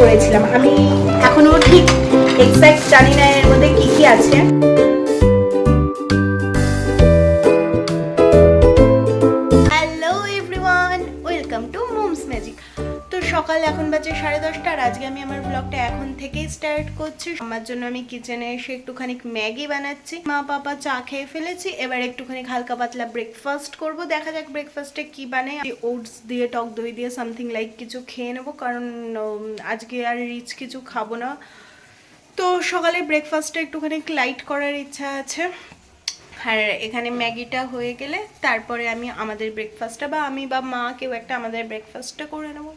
করেছিলাম। আমি এখনও ঠিক এক্সাক্ট জানি না এর মধ্যে কি কি আছে। সকাল এখন বাজে সাড়ে দশটা আর আজকে আমি আমার ব্লগটা এখন থেকেই স্টার্ট করছি। আমার জন্য আমি কিচেনে এসে একটুখানি ম্যাগি বানাচ্ছি। মা, পাপা চা খেয়ে ফেলেছি। এবার একটুখানি হালকা পাতলা ব্রেকফাস্ট করব। দেখা যাক ব্রেকফাস্টে কি বানাই। ওটস দিয়ে, টক দই দিয়ে সামথিং লাইক কিছু খেয়ে নেব। কারণ আজকে আর রিচ কিছু খাব না। তো সকালে ব্রেকফাস্টটা একটুখানি লাইট করার ইচ্ছা আছে। আর এখানে ম্যাগিটা হয়ে গেলে তারপরে আমি আমাদের ব্রেকফাস্টটা বা আমি বা মা কেউ একটা আমাদের ব্রেকফাস্টটা করে নেব।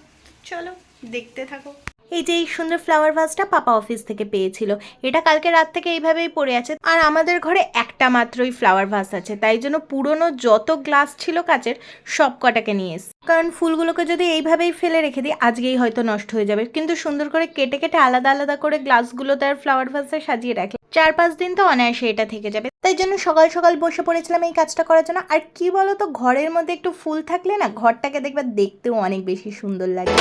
চলো, দেখতে থাকো। এই যে এই সুন্দর ফ্লাওয়ার ভাসটা পাপা অফিস থেকে পেয়েছিল। এটা কালকে রাত থেকে এইভাবেই পড়ে আছে। আর আমাদের ঘরে একটা মাত্রই ফ্লাওয়ার ভাস আছে। তাই জন্য পুরনো যত গ্লাস ছিল কাচের, সব কটাকে নিয়ে এসছি। কারণ ফুলগুলোকে যদি এইভাবেই ফেলে রেখে দিই, আজকেই হয়তো নষ্ট হয়ে যাবে। কিন্তু সুন্দর করে কেটে কেটে আলাদা আলাদা করে গ্লাসগুলো তার ফ্লাওয়ার ভাসে সাজিয়ে রাখে। চার পাঁচ দিন তো অনায়াসে এটা থেকে যাবে। তাই জন্য সকাল সকাল বসে পড়েছিলাম এই কাজটা করার জন্য। আর কি বলতো, ঘরের মধ্যে একটু ফুল থাকলে না, ঘরটাকে দেখবে দেখতেও অনেক বেশি সুন্দর লাগে।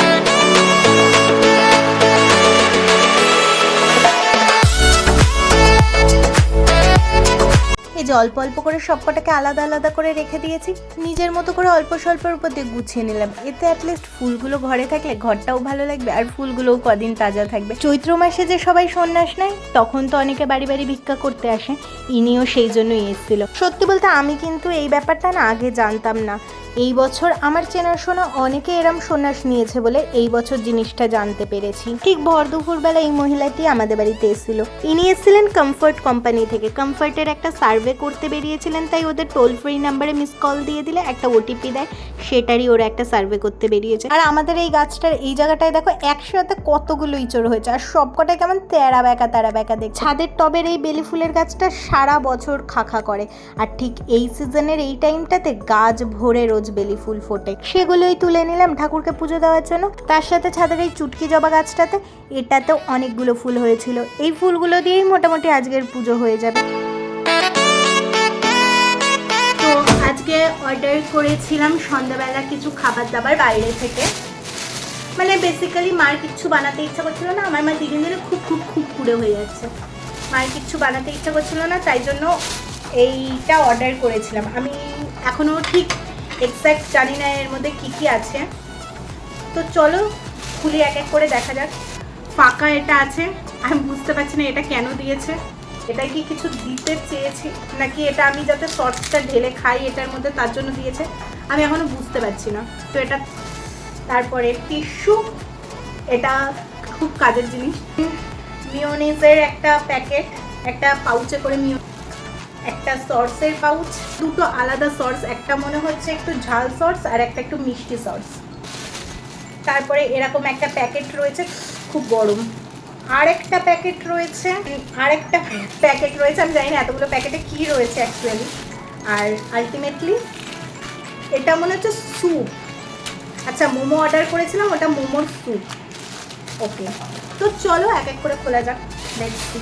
এই যে অল্প অল্প করে সবকটাকে আলাদা আলাদা করে রেখে দিয়েছি, নিজের মতো করে অল্প স্বল্পের উপর দিয়ে গুছিয়ে নিলাম। এতে অ্যাটলিস্ট ফুলগুলো ঘরে থাকলে ঘরটাও ভালো লাগবে আর ফুলগুলোও কদিন তাজা থাকবে। চৈত্র মাসে যে সবাই সন্ন্যাস নেয়, তখন তো অনেকে বাড়ি বাড়ি ভিক্ষা করতে আসে। ইনিও সেই জন্যই এসেছিল। সত্যি বলতে আমি কিন্তু এই ব্যাপারটা না আগে জানতাম না। এই বছর আমার চেনাশোনা অনেকে এরম সন্ন্যাস নিয়েছে বলে এই বছর জিনিসটা জানতে পেরেছি। ঠিক ভর দুপুরবেলা এই মহিলাটি আমাদের বাড়িতে এসেছিল। ইনি এসেছিলেন কমফর্ট কোম্পানি থেকে। কমফর্টের একটা সার্ভে করতে বেরিয়েছিলেন, তাই ওদের টোল ফ্রি নাম্বারে মিস কল দিয়ে দিলে একটা ওটিপি দেয়। সেটারই ওরা একটা সার্ভে করতে বেরিয়েছে। আর আমাদের এই গাছটার, এই জায়গাটায় দেখো, একসাথে কতগুলো ইঁচড় হয়েছে। আর সবকটা কেমন তেরা বেঁকা তেরা বেঁকা দেখ ছাদের টবের এই বেলি ফুলের গাছটা সারা বছর খাখা করে। আর ঠিক এই সিজনের এই টাইমটাতে গাছ ভরে রোজ বেলি ফুল ফোটে। সেগুলোই তুলে নিলাম ঠাকুরকে পুজো দেওয়ার জন্য। তার সাথে ছাদের এই চুটকি জবা গাছটাতে এটাতেও অনেকগুলো ফুল হয়েছিল। এই ফুলগুলো দিয়েই মোটামুটি আজকের পুজো হয়ে যাবে। আজকে অর্ডার করেছিলাম সন্ধ্যাবেলা কিছু খাবার দাবার বাইরে থেকে। মানে বেসিক্যালি মার কিচ্ছু বানাতে ইচ্ছা করছিল না। আমার মা দিনে দিনে খুব খুব খুব কুড়ে হয়ে যাচ্ছে। মার কিচ্ছু বানাতে ইচ্ছা করছিল না, তাই জন্য এইটা অর্ডার করেছিলাম। আমি এখনও ঠিক এক্স্যাক্ট জানি না এর মধ্যে কি কি আছে। তো চলো, খুলে এক এক করে দেখা যাক। ফাঁকা এটা আছে, আমি বুঝতে পারছি না এটা কেন দিয়েছে। এটা কি কিছু দিতে চেয়েছি? নাকি এটা আমি যাতে সসটা ঢেলে খাই, এটার মধ্যে তার জন্য দিয়েছে? আমি এখনও বুঝতে পারছি না। তো এটা, তারপরে টিস্যু। এটা খুব কাজের জিনিস। মিওনিজের একটা প্যাকেট, একটা পাউচে করে মিও একটা সর্সের পাউচ, দুটো আলাদা সর্স একটা মনে হচ্ছে একটু ঝাল সর্স আর একটা একটু মিষ্টি সর্স তারপরে এরকম একটা প্যাকেট রয়েছে, খুব গরম। আরেকটা প্যাকেট রয়েছে আর একটা প্যাকেট রয়েছে, আমি জানি না এতগুলো প্যাকেটে কী রয়েছে অ্যাকচুয়ালি আর আলটিমেটলি এটা মনে হচ্ছে স্যুপ আচ্ছা মোমো অর্ডার করেছিলাম, ওটা মোমোর স্যুপ ওকে তো চলো এক এক করে খোলা যাক সি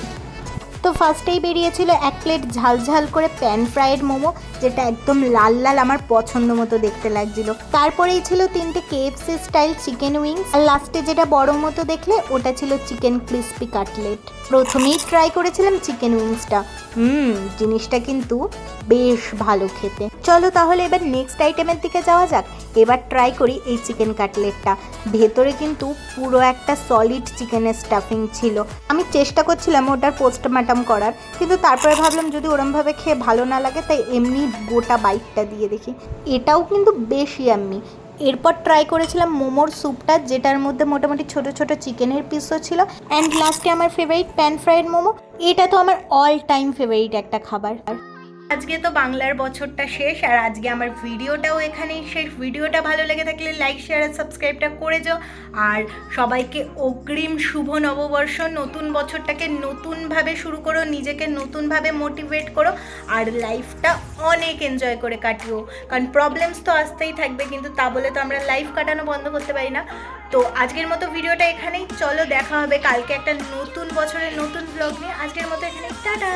তো ফার্স্টেই বেরিয়েছিল এক প্লেট ঝালঝাল ঝাল করে প্যান ফ্রায়েড মোমো, যেটা একদম লাল লাল আমার পছন্দ মতো দেখতে লাগছিল। তারপরেই ছিল তিনটে কেএফসি স্টাইল চিকেন উইংস আর লাস্টে যেটা বড় মতো দেখলে, ওটা ছিল চিকেন ক্রিস্পি কাটলেট প্রথমেই ট্রাই করেছিলাম চিকেন উইংসটা হুম, জিনিসটা কিন্তু বেশ ভালো খেতে। চলো তাহলে এবার নেক্সট আইটেমের দিকে যাওয়া যাক। এবার ট্রাই করি এই চিকেন কাটলেটটা ভেতরে কিন্তু পুরো একটা সলিড চিকেনের স্টাফিং ছিল। আমি চেষ্টা করছিলাম ওটার পোস্টমার্টাম করার, কিন্তু তারপরে ভাবলাম যদি ওরমভাবে খেয়ে ভালো না লাগে, তাই এমনি গোটা বাইকটা দিয়ে দেখি। এটাও কিন্তু বেশ ইয়াম্মি এরপর ট্রাই করেছিলাম মোমোর স্যুপটা যেটার মধ্যে মোটামুটি ছোট ছোট চিকেনের পিসও ছিল। অ্যান্ড লাস্টে আমার ফেভারিট প্যান ফ্রাইড মোমো। এটা তো আমার অল টাইম ফেভারিট একটা খাবার। আজকে তো বাংলার বছরটা শেষ, আর আজকে আমার ভিডিওটাও এখানেই শেষ। ভিডিওটা ভালো লেগে থাকলে লাইক শেয়ার আর সাবস্ক্রাইবটা করে যাও। আর সবাইকে অগ্রিম শুভ নববর্ষ। নতুন বছরটাকে নতুনভাবে শুরু করো, নিজেকে নতুনভাবে মোটিভেট করো, আর লাইফটা অনেক এনজয় করে কাটিও। কারণ প্রবলেমস তো আসতেই থাকবে, কিন্তু তা বলে তো আমরা লাইফ কাটানো বন্ধ করতে পারি না। তো আজকের মতো ভিডিওটা এখানেই। চলো দেখা হবে কালকে একটা নতুন বছরের নতুন ব্লগ নিয়ে। আজকের মতো এখানে টাটা!